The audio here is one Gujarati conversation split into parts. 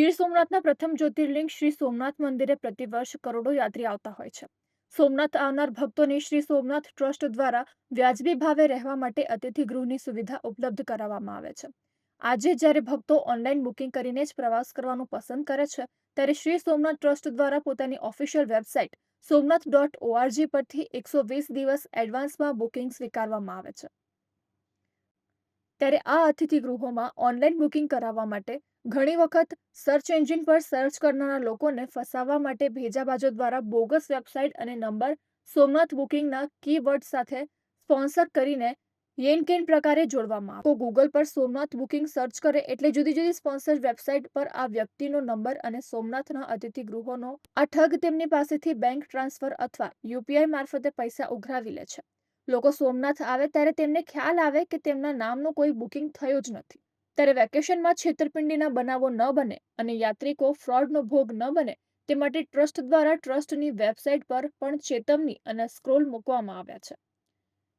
ગીર સોમનાથના પ્રથમ જ્યોતિર્લિંગ શ્રી સોમનાથ મંદિરે પ્રતિવર્ષ કરોડો યાત્રી આવતા હોય છે. સોમનાથ આવનાર ભક્તોને શ્રી સોમનાથ ટ્રસ્ટ દ્વારા વ્યાજબી ભાવે રહેવા માટે અતિથિ ગૃહની સુવિધા ઉપલબ્ધ કરાવવામાં આવે છે. આજે જ્યારે ભક્તો ઓનલાઈન બુકિંગ કરીને જ પ્રવાસ કરવાનું પસંદ કરે છે, ત્યારે શ્રી સોમનાથ ટ્રસ્ટ દ્વારા પોતાની official website Somnath dot O R G પરથી એકસો વીસ દિવસ એડવાન્સમાં બુકિંગ સ્વીકારવામાં આવે છે. ત્યારે આ અતિથિ ગૃહોમાં ઓનલાઈન બુકિંગ કરાવવા માટે ઘણી વખત સર્ચ એન્જિન પર સર્ચ કરનારા લોકોને ફસાવવા માટે ભેજાબાજો દ્વારા બોગસ વેબસાઇટ અને નંબર સોમનાથ બુકિંગના કીવર્ડ સાથે સ્પોન્સર કરીને યેનકેન પ્રકારે જોડવામાં આવે. તો ગૂગલ પર સોમનાથ બુકિંગ સર્ચ કરે એટલે જુદી જુદી સ્પોન્સર વેબસાઇટ પર આ વ્યક્તિનો નંબર અને સોમનાથના અતિથિ ગૃહોનો આ ઠગ તેમની પાસેથી બેંક ટ્રાન્સફર અથવા યુપીઆઈ મારફતે પૈસા ઉઘરાવી લે છે. લોકો સોમનાથ આવે ત્યારે તેમને ખ્યાલ આવે કે તેમના નામનું કોઈ બુકિંગ થયું જ નથી. ત્યારે વેકેશનમાં છેતરપિંડીના બનાવો ન બને અને યાત્રિકો ફ્રોડનો ભોગ ન બને તે માટે ટ્રસ્ટ દ્વારા ટ્રસ્ટની વેબસાઇટ પર પણ ચેતવણી અને સ્ક્રોલ મૂકવામાં આવ્યા છે.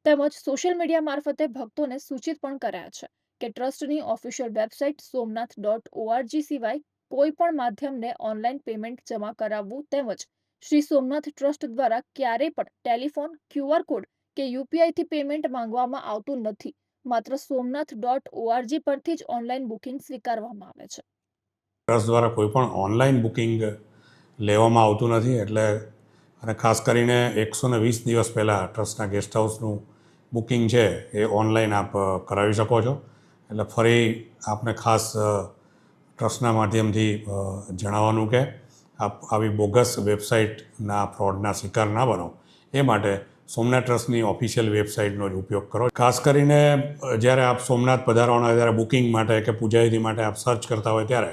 તેમજ સોશિયલ મીડિયા મારફતે ભક્તોને સૂચિત પણ કરાયા છે કે ટ્રસ્ટની official website Somnath dot O R G સિવાય કોઈ પણ માધ્યમને ઓનલાઈન પેમેન્ટ જમા કરાવવું તેમજ શ્રી સોમનાથ ટ્રસ્ટ દ્વારા ક્યારેય પણ ટેલિફોન ક્યુઆર કોડ કે યુપીઆઈથી પેમેન્ટ માંગવામાં આવતું નથી. માત્ર સોમનાથ ડોટ ઓઆરજી પરથી જ ઓનલાઈન બુકિંગ સ્વીકારવામાં આવે છે. ટ્રસ્ટ દ્વારા કોઈ પણ ઓનલાઈન બુકિંગ લેવામાં આવતું નથી એટલે અને ખાસ કરીને એકસો ને વીસ દિવસ પહેલાં ટ્રસ્ટના ગેસ્ટ હાઉસનું બુકિંગ છે એ ઓનલાઈન આપ કરાવી શકો છો. એટલે ફરી આપને ખાસ ટ્રસ્ટના માધ્યમથી જણાવવાનું કે આપ આવી બોગસ વેબસાઇટના ફ્રોડના શિકાર ના બનો. એ માટે સોમનાથ ટ્રસ્ટની ઓફિશિયલ વેબસાઇટનો જ ઉપયોગ કરો. ખાસ કરીને જ્યારે આપ સોમનાથ પધારવાના જ્યારે બુકિંગ માટે કે પૂજાવિધિ માટે આપ સર્ચ કરતા હોય ત્યારે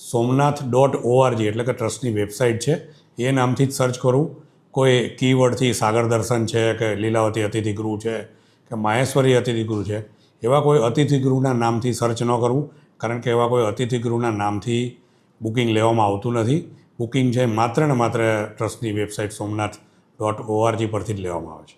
સોમનાથ ડોટ ઓઆરજી એટલે કે ટ્રસ્ટની વેબસાઇટ છે. એ નામથી જ સર્ચ કરવું કોઈ કીવર્ડથી સાગર દર્શન છે કે લીલાવતી અતિથિ ગૃહ છે કે માહેશ્વરી અતિથિ ગૃહ છે, એવા કોઈ અતિથિ ગૃહના નામથી સર્ચ ન કરવું કારણ કે એવા કોઈ અતિથિ ગૃહના નામથી બુકિંગ લેવામાં આવતું નથી. બુકિંગ છે માત્ર ને માત્ર ટ્રસ્ટની વેબસાઇટ સોમનાથ ડોટ ઓઆરજી પરથી જ લેવામાં આવે છે.